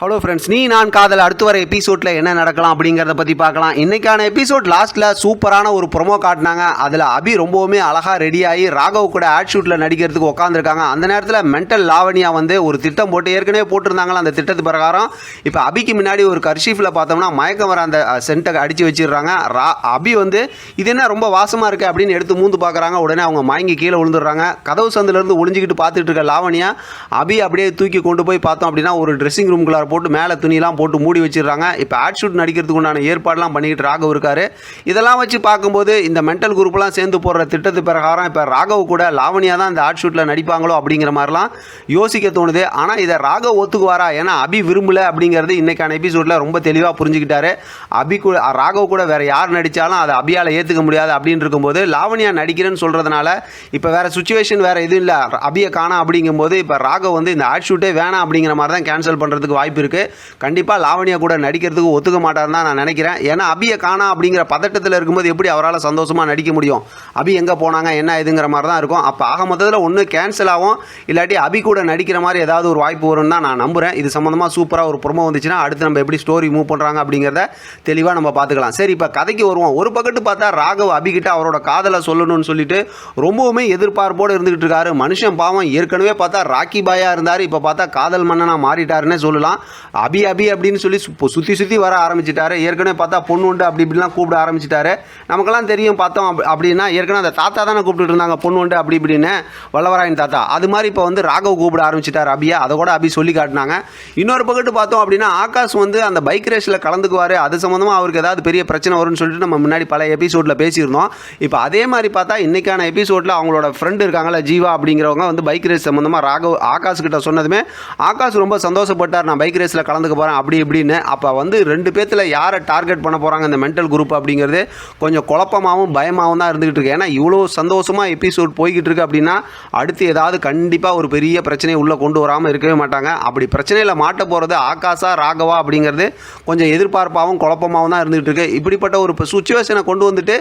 Hello friends நீ நான் காதல் அடுத்து வர எபிசோடில் என்ன நடக்கலாம் அப்படிங்கிறத பற்றி பார்க்கலாம். இன்றைக்கான எபிசோட் லாஸ்ட்டில் சூப்பரான ஒரு ப்ரொமோ காட்டினாங்க. அதில் அபி ரொம்பவுமே அழகாக ரெடியாகி ராகவ் கூட ஆட் ஷூட்டில் நடிக்கிறதுக்கு உட்காந்துருக்காங்க அந்த நேரத்தில் மென்டல் லாவணியா வந்து ஒரு திட்டம் போட்டு ஏற்கனவே போட்டிருந்தாங்களா அந்த திட்டத்து பிரகாரம். இப்போ அபிக்கு முன்னாடி ஒரு கர்ஷீஃபில் பார்த்தோம்னா மயக்கம் வர அந்த சென்ட்டை அடித்து வச்சிடுறாங்க. ரா அபி வந்து இது என்ன ரொம்ப வாசமாக இருக்குது அப்படின்னு எடுத்து மூந்து பார்க்குறாங்க உடனே அவங்க மயங்கி கீழே விழுந்துடுறாங்க. கதவு சந்திலேருந்து ஒளிஞ்சிக்கிட்டு பார்த்துட்டு இருக்க லாவணியா அபி அப்படியே தூக்கி கொண்டு போய் பார்த்தோம் அப்படின்னா ஒரு ட்ரெஸ்ஸிங் ரூம்குள்ளார போட்டு மேலே துணியெல்லாம் போட்டு மூடி வச்சிடுறாங்க. இப்போ ஆட் ஷூட் நடிக்கிறதுக்கு உண்டான ஏற்பாடுலாம் பண்ணிக்கிட்டு ராகவ் இருக்காரு. இதெல்லாம் வச்சு பார்க்கும்போது இந்த மென்டல் குரூப்லாம் சேர்ந்து போடுற திட்டத்து பிரகாரம் இப்போ ராகவ் கூட லாவணியா தான் இந்த ஆட் ஷூட்டில் நடிப்பாங்களோ அப்படிங்கிற மாதிரிலாம் யோசிக்க தோணுது. ஆனால் இதை ராகவ் ஒத்துக்குவாரா? ஏன்னா அபி விரும்பல அப்படிங்கிறது இன்னைக்கான எபிசோடில் ரொம்ப தெளிவாக புரிஞ்சுக்கிட்டாரு. அபி கூட ராகவ் கூட வேற யார் நடித்தாலும் அதை அபியால் ஏற்றுக்க முடியாது அப்படின்னு இருக்கும்போது லாவணியா நடிக்கிறேன்னு சொல்கிறதுனால இப்போ வேற சுச்சுவேஷன் வேற எதுவும் இல்லை. அபியை காணா அப்படிங்கும்போது இப்போ ராகவ் வந்து இந்த ஆட் ஷூட்டே வேணாம் அப்படிங்கிற மாதிரி தான் கேன்சல் பண்ணுறதுக்கு வாய்ப்பு இருக்குது கண்டிப்பாக லாவணியா கூட நடிக்கிறதுக்கு ஒத்துக்க மாட்டாருன்னு தான் நான் நினைக்கிறேன். ஏன்னா அபியை காணா அப்படிங்கிற பதட்டத்தில் இருக்கும்போது எப்படி அவரால் சந்தோஷமாக நடிக்க முடியும்? அபி எங்கே போனாங்க என்ன இதுங்கிற மாதிரி தான் இருக்கும். அப்போ ஆக மொத்தத்தில் ஒன்று கேன்சல் ஆகும். இல்லாட்டி அபி கூட நடிக்கிற மாதிரி ஏதாவது ஒரு வாய்ப்பு வரும்னு தான் நான் நம்புகிறேன் இது சம்மந்தமாக சூப்பராக ஒரு ப்ரொமோ வந்துச்சுன்னா அடுத்து நம்ம எப்படி ஸ்டோரி மூவ் பண்ணுறாங்க அப்படிங்கிறத தெளிவாக நம்ம பார்த்துக்கலாம். சரி இப்போ கதைக்கு வருவோம். ஒரு பக்கத்து பார்த்தா ராகவ் அபிகிட்ட அவரோட காதலை சொல்லணும்னு சொல்லிட்டு ரொம்பவுமே எதிர்பார்ப்போடு இருந்துகிட்டு இருக்காரு. மனுஷன் பாவம். ஏற்கனவே பார்த்தா ராக்கி பாயாக இருந்தார். இப்போ பார்த்தா காதல் மன்னனாக மாறிட்டாருன்னே சொல்லலாம். அபி அபி அப்படின்னு சொல்லி சுற்றி சுற்றி வர ஆரம்பிச்சிட்டாரு. ஏற்கனவே பார்த்தா பொண்ணு உண்டு அப்படி இப்படிலாம் கூப்பிட ஆரம்பிச்சிட்டாரு. நமக்கெல்லாம் தெரியும் பார்த்தோம் அப் அப்படின்னா ஏற்கனவே அந்த தாத்தா தானே கூப்பிட்டு இருந்தாங்க பொண்ணு உண்டு அப்படி இப்படின்னு வல்லவராயன் தாத்தா. அது மாதிரி இப்போ வந்து ராகவ் கூப்பிட ஆரம்பிச்சிட்டாரு அபியா. அதை கூட அபி சொல்லி காட்டினாங்க. இன்னொரு பக்கத்து பார்த்தோம் அப்படின்னா ஆகாஷ் வந்து அந்த பைக் ரேஸில் கலந்துக்குவார். அது சம்மந்தமாக அவருக்கு ஏதாவது பெரிய பிரச்சனை வரும்னு சொல்லிட்டு நம்ம முன்னாடி பல எபிசோடில் பேசியிருந்தோம். இப்போ அதே மாதிரி பார்த்தா இன்னைக்கான எபிசோடில் அவங்களோட ஃப்ரெண்டு இருக்காங்கல்ல ஜீவா அப்படிங்கிறவங்க வந்து பைக் ரேஸ் சம்மந்தமாக ராகவ் ஆகாஷ் கிட்ட சொன்னதுமே ஆகாஷ் ரொம்ப சந்தோஷப்பட்டார் நான் பைக் ரேஸில் கலந்துக்க போகிறேன் அப்படி இப்படின்னு. அப்போ வந்து ரெண்டு பேர்த்தில் யாரை டார்கெட் பண்ண போகிறாங்க இந்த மென்டல் குரூப் அப்படிங்கிறது கொஞ்சம் குழப்பமாகவும் பயமாகவும் தான் இருந்துகிட்டு இருக்கு. ஏன்னா இவ்வளோ சந்தோஷமாக எபிசோட் போய்கிட்டு இருக்கு அப்படின்னா அடுத்து ஏதாவது கண்டிப்பாக ஒரு பெரிய பிரச்சனையை உள்ளே கொண்டு வராமல் இருக்கவே மாட்டாங்க. அப்படி பிரச்சனையில் மாட்ட போகிறது ஆகாஷா ராகவா அப்படிங்கிறது கொஞ்சம் எதிர்பார்ப்பாகவும் குழப்பமாகவும் தான் இருந்துகிட்டு இருக்கு. இப்படிப்பட்ட ஒரு சுச்சுவேஷனை கொண்டு வந்துட்டு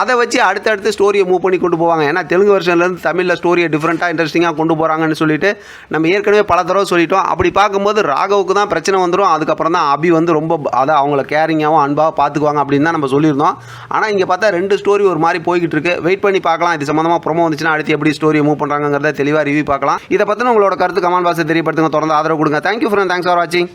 அதை வச்சு அடுத்தடுத்து ஸ்டோரியை மூவ் பண்ணி கொண்டு போவாங்க. ஏன்னா தெலுங்கு வருஷன்லேருந்து தமிழில் ஸ்டோரியை டிஃப்ரெண்ட்டாக இன்ட்ரெஸ்டிங்காக கொண்டு போகிறாங்கன்னு சொல்லிட்டு நம்ம ஏற்கனவே பல தடவை சொல்லிட்டோம். அப்படி பார்க்கும்போது ராகவுக்கு தான் பிரச்சனை வந்துடும் அதுக்கப்புறம் தான் அபி வந்து ரொம்ப அதை அவங்கள கேரிங்காகவும் அன்பாக பார்த்துக்குவாங்க அப்படின்னு தான் நம்ம சொல்லியிருந்தோம். ஆனால் இங்கே பார்த்தா ரெண்டு ஸ்டோரி ஒரு மாதிரி போய்கிட்டு இருக்கு. வெயிட் பண்ணி பார்க்கலாம். இது சம்மந்தமாக ப்ரோமோ வந்துச்சுன்னா அடுத்து எப்படி ஸ்டோரி மூவ் பண்ணுறாங்கிறத தெளிவாக ரிவ்யூ பார்க்கலாம். இதை பற்றின உங்களோட கருத்து கமெண்ட் பாக்ஸை தெரியப்படுத்துங்க. தொடர்ந்து ஆதரவு கொடுங்க. தேங்க்யூ ஃப்ரெண்ட் தேங்க்ஸ் ஃபார் வாட்சிங்